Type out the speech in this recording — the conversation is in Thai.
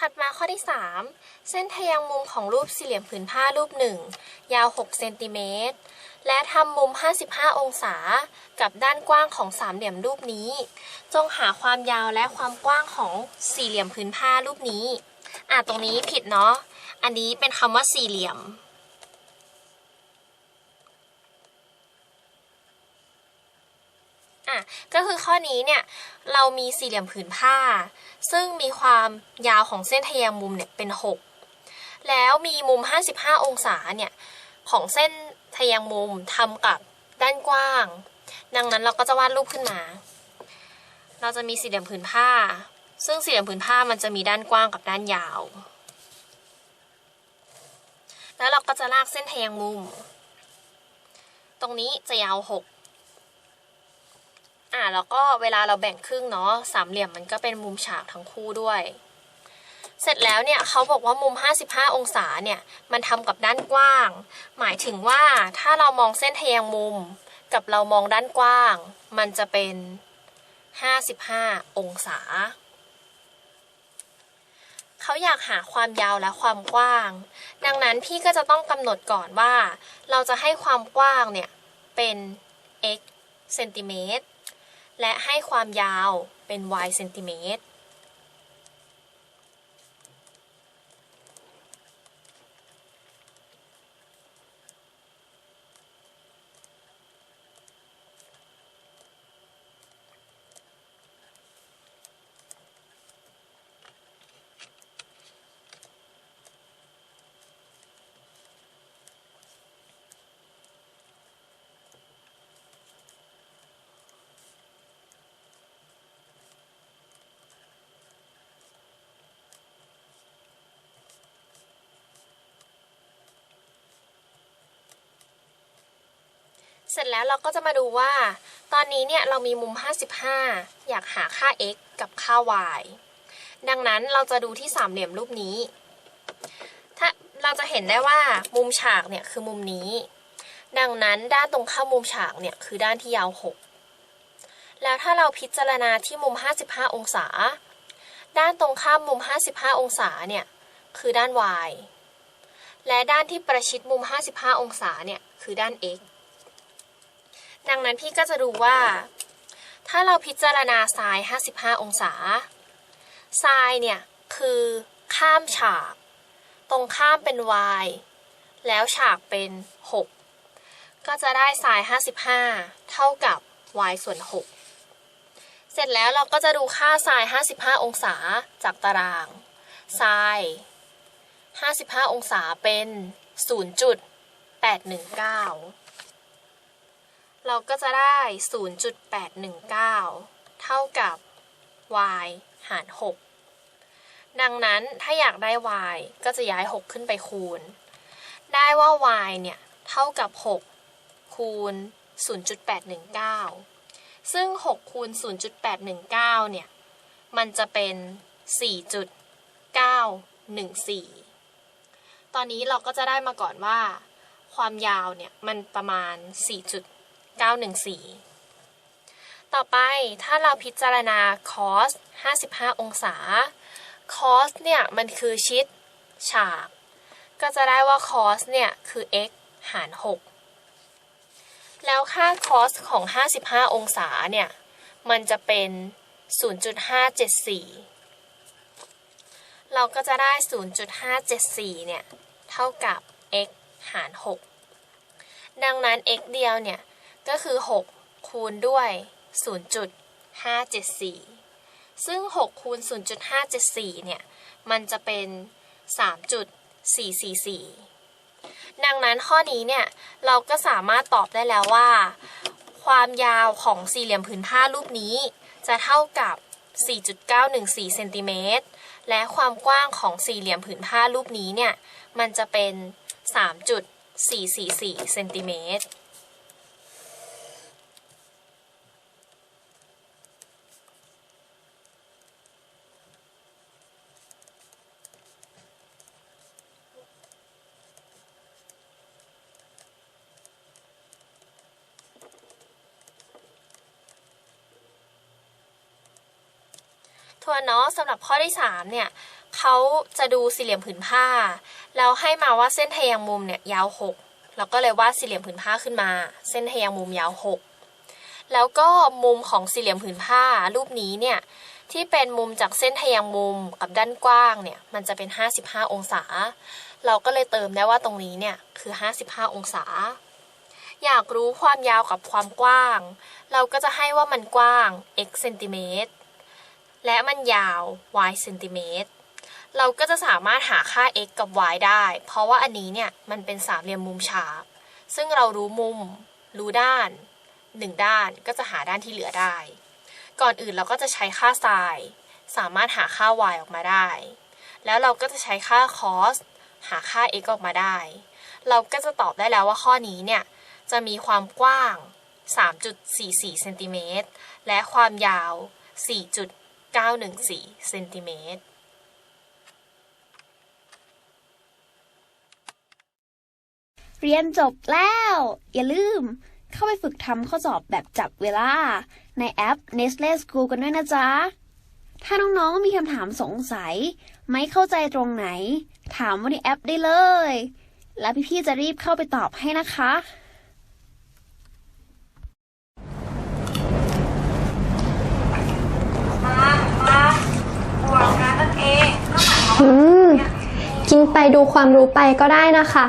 ถัดมาข้อที่ 3 เส้นทะแยงมุมของรูปสี่เหลี่ยมผืนผ้ารูปหนึ่งยาว 6 เซนติเมตร และทำมุม 55 องศา กับด้านกว้างของสามเหลี่ยมรูปนี้ จงหาความยาวและความกว้างของสี่เหลี่ยมผืนผ้ารูปนี้ อะตรงนี้ผิดเนาะ อันนี้เป็นคำว่าสี่เหลี่ยม อะ ก็คือข้อนี้เนี่ยเรามีสี่เหลี่ยมผืนผ้า ซึ่งมีความยาวของเส้นทะแยงมุมเนี่ยเป็น 6 แล้วมีมุม 55 องศาเนี่ยของเส้นทะแยงมุมทำกับด้านกว้าง ดังนั้นเราก็จะวาดรูปขึ้นมา เราจะมีสี่เหลี่ยมผืนผ้า ซึ่งสี่เหลี่ยมผืนผ้ามันจะมีด้านกว้างกับด้านยาว แล้วเราก็จะลากเส้นทะแยงมุม ตรงนี้จะยาว 6 อ่าแล้วก็เวลาเราแบ่งครึ่งเนาะสามเหลี่ยมมันก็เป็นมุมฉากทั้งคู่ด้วย เสร็จแล้วเนี่ยเขาบอกว่ามุม 55 องศาเนี่ยมันทำกับด้านกว้าง หมายถึงว่าถ้าเรามองเส้นทะแยงมุมกับเรามองด้านกว้าง มันจะเป็น 55 องศาเขาอยากหาความยาวและความกว้าง ดังนั้นพี่ก็จะต้องกำหนดก่อนว่า เราจะให้ความกว้างเนี่ยเป็น x เซนติเมตร และให้ความยาวเป็น y เซนติเมตร เสร็จแล้วเราก็จะมาดูว่า ตอนนี้เนี่ยเรามีมุม 55 อยากหาค่า x กับค่า y ดังนั้นเราจะดูที่สามเหลี่ยมรูปนี้ ถ้าเราจะเห็นได้ว่ามุมฉากเนี่ยคือมุมนี้ ดังนั้นด้านตรงข้ามมุมฉากเนี่ยคือด้านที่ยาว 6 แล้วถ้าเราพิจารณาที่มุม 55 องศา ด้านตรงข้ามมุม 55 องศาเนี่ยคือด้าน y และด้านที่ประชิดมุม 55 องศาเนี่ยคือด้าน x ดังนั้นพี่ก็จะดูว่า ถ้าเราพิจารณาไซน์55 องศาไซน์เนี่ย คือข้ามฉาก ตรงข้ามเป็น y แล้วฉากเป็น 6 ก็จะได้ไซน์55 เท่ากับ y ส่วน 6 เสร็จแล้วเราก็จะดูค่าไซน์55 องศาจากตารางไซน์55 องศาเป็น 0.819 เราก็จะได้ 0.819 เท่ากับ y หาร 6 ดังนั้นถ้าอยากได้ y ก็จะย้าย 6 ขึ้นไปคูณ ได้ว่า y เนี่ย เท่ากับ 6 คูณ 0.819 ซึ่ง 6 คูณ 0.819 เนี่ย มันจะเป็น 4.914 ตอนนี้เราก็จะได้มาก่อนว่า ความยาวเนี่ย มันประมาณ 4. 914 ต่อไปถ้าเราพิจารณา cos 55 องศา cos เนี่ยมันคือชิดฉาก ก็จะได้ว่า cos เนี่ยคือ x หาร 6 แล้วค่า cos ของ 55 องศาเนี่ย มันจะเป็น 0.574 เราก็จะได้ 0.574 เนี่ย เท่ากับ x หาร 6 ดังนั้น x เดียวเนี่ย ก็คือ 6 คูณด้วย 0.574 ซึ่ง 6 คูณ 0.574 เนี่ย มันจะเป็น 3.444 ดังนั้นข้อนี้เนี่ย เราก็สามารถตอบได้แล้วว่า ความยาวของสี่เหลี่ยมผืนผ้ารูปนี้ จะเท่ากับ 4.914 เซนติเมตร และความกว้างของสี่เหลี่ยมผืนผ้ารูปนี้เนี่ย มันจะเป็น 3.444 เซนติเมตร วนเนาะสำหรับข้อที่3เนี่ยเขาจะดูสี่เหลี่ยมผืนผ้า แล้วให้มาว่าเส้นทะแยงมุมเนี่ยยาว6เราก็เลยวาดสี่เหลี่ยมผืนผ้าขึ้นมา เส้นทะแยงมุมยาว 6 แล้วก็มุมของสี่เหลี่ยมผืนผ้ารูปนี้เนี่ยที่เป็นมุมจากเส้นทะแยงมุมกับด้านกว้างเนี่ยมันจะเป็น 55 องศา เราก็เลยเติมได้ว่าตรงนี้เนี่ยคือ 55 องศา อยากรู้ความยาวกับความกว้าง เราก็จะให้ว่ามันกว้าง x เซนติเมตร และมันยาว y เซนติเมตร เราก็จะสามารถหาค่า x กับ y ได้ เพราะว่าอันนี้เนี่ยมันเป็นสามเหลี่ยมมุมฉาก ซึ่งเรารู้มุม รู้ด้านหนึ่งด้านก็จะหาด้านที่เหลือได้ ก่อนอื่นเราก็จะใช้ค่า sin สามารถหาค่า y ออกมาได้ แล้วเราก็จะใช้ค่า cos หาค่า x ออกมาได้ เราก็จะตอบได้แล้วว่าข้อนี้เนี่ยจะมีความกว้าง 3.44เซนติเมตร และความยาว 914เซนติเมตรเรียนจบแล้ว อย่าลืม เข้าไปฝึกทำข้อสอบแบบจับเวลา ในแอป Nestle School กันด้วยนะจ๊ะ ถ้าน้องๆมีคำถามสงสัย ไม่เข้าใจตรงไหน ถามว่าในแอปได้เลย แล้วพี่ๆจะรีบเข้าไปตอบให้นะคะ อืม กินไปดูความรู้ไปก็ได้นะคะ